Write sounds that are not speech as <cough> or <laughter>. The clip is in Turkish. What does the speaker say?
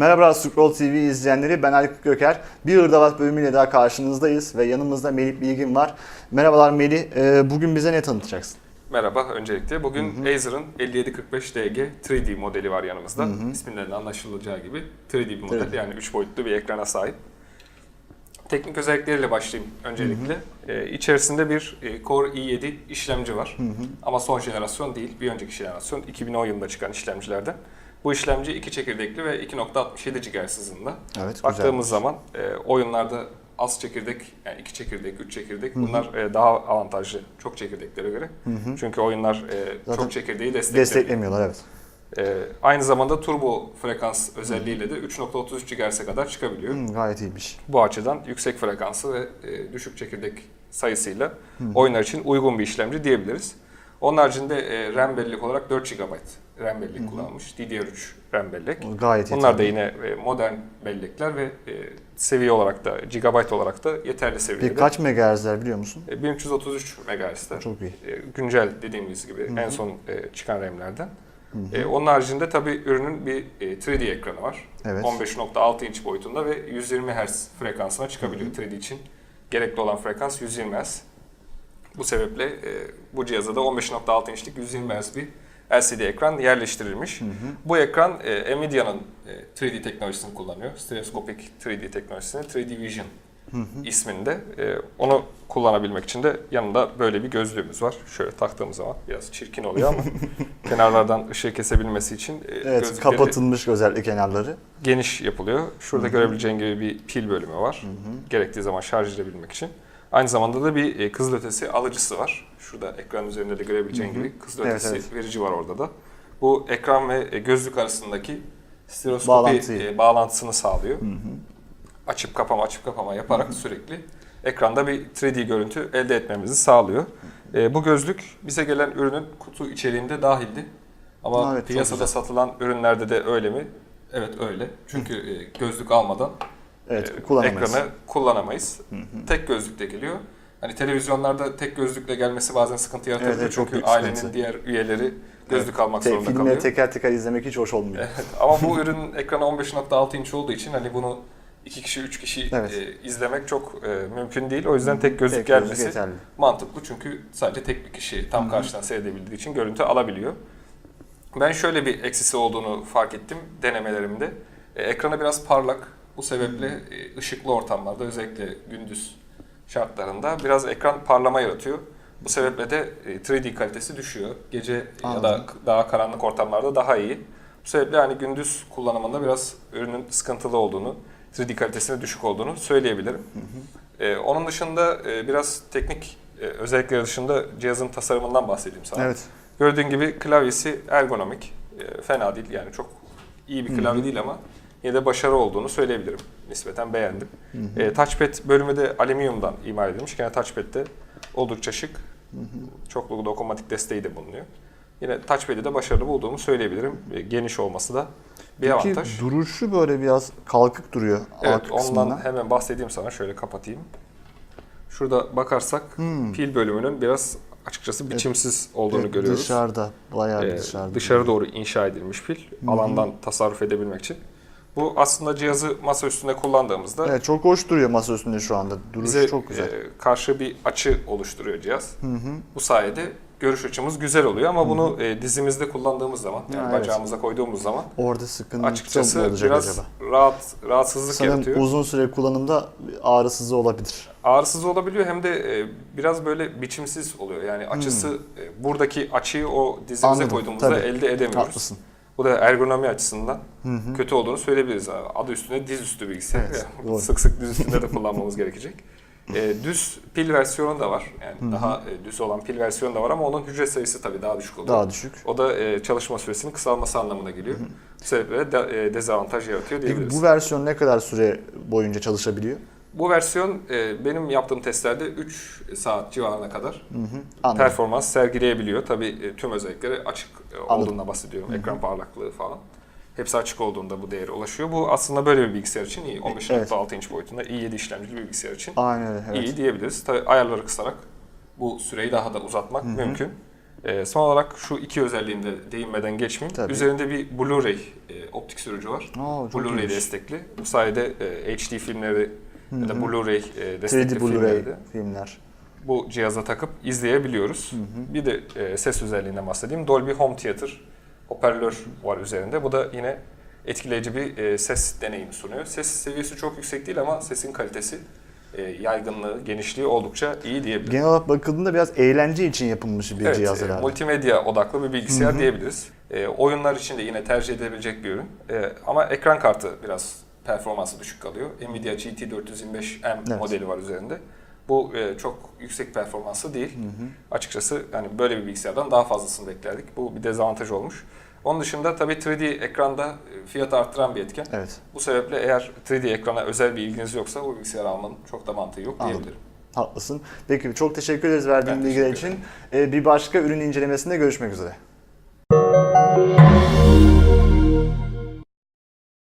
Merhaba Scroll TV izleyenleri, ben Aykut Göker. Bir Hırdavat bölümüyle daha karşınızdayız ve yanımızda Melih Bilgin var. Merhabalar Melih, Ee, bugün bize ne tanıtacaksın? Merhaba öncelikle. Bugün Acer'ın 5745DG 3D modeli var yanımızda. İsminden de anlaşılacağı gibi 3D bir model. Evet. Yani 3 boyutlu bir ekrana sahip. Teknik özellikleriyle başlayayım öncelikle. Ee, içerisinde bir e, Core i7 işlemci var. Ama son jenerasyon değil, bir önceki jenerasyon 2010 yılında çıkan işlemcilerden. Bu işlemci 2 çekirdekli ve 2.67 GHz hızında. Evet. Baktığımız zaman e, oyunlarda az çekirdek, yani 2 çekirdek, 3 çekirdek bunlar e, daha avantajlı çok çekirdeklere göre. Çünkü oyunlar e, Zaten çok çekirdeği desteklemiyor. Desteklemiyorlar evet. E, aynı zamanda turbo frekans özelliğiyle de 3.33 GHz'e kadar çıkabiliyor. Hmm, gayet iyiymiş. Bu açıdan yüksek frekansı ve e, düşük çekirdek sayısıyla oyunlar için uygun bir işlemci diyebiliriz. Onun haricinde e, RAM bellek olarak 4 GB RAM bellek kullanmış. DDR3 RAM bellek. Gayet Bunlar da yeterli. yine e, modern bellekler ve e, seviye olarak da GB olarak da yeterli seviyede. Kaç megahertzler biliyor musun? E, 1333 MHz'de. Çok iyi. E, güncel dediğimiz gibi en son e, çıkan RAM'lerden. E, onun haricinde tabii ürünün bir e, 3D ekranı var. Evet. 15.6 inç boyutunda ve 120 Hz frekansına çıkabiliyor 3D için. Gerekli olan frekans 120 Hz. Bu sebeple e, bu cihaza da 15.6 inçlik 120 Hz bir LCD ekran yerleştirilmiş. Bu ekran e, Nvidia'nın e, 3D teknolojisini kullanıyor. Stereoskopik 3D teknolojisini 3D Vision isminde. E, onu kullanabilmek için de yanında böyle bir gözlüğümüz var. Şöyle taktığımız zaman biraz çirkin oluyor ama <laughs> kenarlardan ışığı kesebilmesi için e, Evet, kapatılmış özellikle kenarları. geniş yapılıyor. Şurada görebileceğin gibi bir pil bölümü var. Gerektiği zaman şarj edebilmek için. Aynı zamanda da bir e, kızılötesi alıcısı var. Şurada ekran üzerinde de görebileceğin gibi kızılötesi Evet, evet. verici var orada da. Bu ekran ve e, gözlük arasındaki stereoskopi Bağlantıyı. e, bağlantısını sağlıyor. Açıp kapama açıp kapama yaparak sürekli ekranda bir 3D görüntü elde etmemizi sağlıyor. E, bu gözlük bize gelen ürünün kutu içeriğinde dahildi. Ama Evet, piyasada satılan ürünlerde de öyle mi? Evet öyle. Çünkü gözlük almadan Evet, e, kullanamayız. ekranı kullanamayız. Tek gözlükle geliyor. Hani televizyonlarda tek gözlükle gelmesi bazen sıkıntı yaratabiliyor. Evet, evet, çok çünkü ailenin sıkıntı. diğer üyeleri gözlük almak Te- zorunda filmleri kalıyor. teker teker izlemek hiç hoş olmuyor. Evet, Ama bu ürünün <laughs> ekranı 15.6 inç olduğu için hani bunu iki kişi, üç kişi Evet. e, izlemek çok e, mümkün değil. O yüzden tek gözlük Tek gözlük gelmesi yeterli. mantıklı çünkü sadece tek bir kişi tam karşıdan seyredebildiği için görüntü alabiliyor. Ben şöyle bir eksisi olduğunu fark ettim denemelerimde. E, ekranı biraz parlak. Bu sebeple e, ışıklı ortamlarda özellikle gündüz şartlarında biraz ekran parlama yaratıyor. Bu sebeple de e, 3D kalitesi düşüyor. Gece ya da Anladım. daha karanlık ortamlarda daha iyi. Bu sebeple hani gündüz kullanımında biraz ürünün sıkıntılı olduğunu, 3D kalitesinin düşük olduğunu söyleyebilirim. E, onun dışında e, biraz teknik e, özellikleri dışında cihazın tasarımından bahsedeyim sana. Evet. Gördüğün gibi klavyesi ergonomik. E, fena değil yani çok iyi bir klavye değil ama yine de başarı olduğunu söyleyebilirim. Nispeten beğendim. E, touchpad bölümü de alüminyumdan imal edilmiş. Gene touchpad de oldukça şık. Çoklu dokunmatik desteği de bulunuyor. Yine touchpad'i de başarılı bulduğumu söyleyebilirim. E, geniş olması da bir Peki avantaj. duruşu böyle biraz kalkık duruyor Evet ondan kısmından. hemen bahsedeyim sana. Şöyle kapatayım. Şurada bakarsak Hmm. pil bölümünün biraz açıkçası biçimsiz olduğunu Evet, görüyoruz. Dışarıda, bayağı Ee, dışarıda. dışarı doğru inşa edilmiş pil. Alandan tasarruf edebilmek için. Bu aslında cihazı masa üstünde kullandığımızda Evet, çok hoş duruyor masa üstünde şu anda. Duruşu bize çok güzel. e, karşı bir açı oluşturuyor cihaz. Bu sayede görüş açımız güzel oluyor ama bunu e, dizimizde kullandığımız zaman, yani evet. bacağımıza koyduğumız zaman Orada sıkıntı açıkçası olacak biraz acaba? rahat rahatsızlık Sanırım yaratıyor. uzun süre kullanımda ağrısızı olabilir. Ağrısız olabiliyor hem de e, biraz böyle biçimsiz oluyor. Yani açısı e, buradaki açıyı o dizimize. Anladım, koyduğumuzda tabii. elde edemiyoruz. Haklısın. Bu da ergonomi açısından kötü olduğunu söyleyebiliriz. Adı üstünde diz üstü bilgisayar. Evet, <laughs> Yani sık sık diz üstünde de kullanmamız gerekecek. <laughs> E, düz pil versiyonu da var. Yani daha e, düz olan pil versiyonu da var ama onun hücre sayısı tabii daha düşük oluyor. Daha düşük. O da e, çalışma süresinin kısalması anlamına geliyor. Bu sebeple de, e, dezavantaj yaratıyor Peki diyebiliriz. bu versiyon ne kadar süre boyunca çalışabiliyor? Bu versiyon e, benim yaptığım testlerde 3 saat civarına kadar Anladım. performans sergileyebiliyor. Tabii e, tüm özellikleri açık e, Anladım. olduğundan bahsediyorum. Ekran parlaklığı falan. Hepsi açık olduğunda bu değere ulaşıyor. Bu aslında böyle bir bilgisayar için iyi. 15.6 inç boyutunda i7 işlemcili bir bilgisayar için Aynen. Evet. iyi diyebiliriz. Tabii ayarları kısarak bu süreyi daha da uzatmak mümkün. E, son olarak şu iki özelliğine de değinmeden geçmeyeyim. Tabii. Üzerinde bir Blu-ray e, optik sürücü var. Blu-ray destekli. Bu sayede e, HD filmleri ya da. Blu-ray e, destekli 3D filmleri Blu-ray de filmler. bu cihaza takıp izleyebiliyoruz. Bir de e, ses özelliğinden bahsedeyim. Dolby Home Theater hoparlör var üzerinde. Bu da yine etkileyici bir e, ses deneyimi sunuyor. Ses seviyesi çok yüksek değil ama sesin kalitesi, e, yaygınlığı, genişliği oldukça iyi diyebilirim. Genel olarak bakıldığında biraz eğlence için yapılmış bir Evet, cihaz e, herhalde. multimedya odaklı bir bilgisayar diyebiliriz. E, oyunlar için de yine tercih edilebilecek bir ürün. E, ama ekran kartı biraz performansı düşük kalıyor. Nvidia GT 425M Evet. modeli var üzerinde. Bu e, çok yüksek performanslı değil. Açıkçası yani böyle bir bilgisayardan daha fazlasını beklerdik. Bu bir dezavantaj olmuş. Onun dışında tabii 3D ekranda e, fiyat arttıran bir etken. Evet. Bu sebeple eğer 3D ekrana özel bir ilginiz yoksa bu bilgisayarı almanın çok da mantığı yok Anladım. diyebilirim. Haklısın. Peki çok teşekkür ederiz verdiğin bilgiler için. Ee, bir başka ürün incelemesinde görüşmek üzere.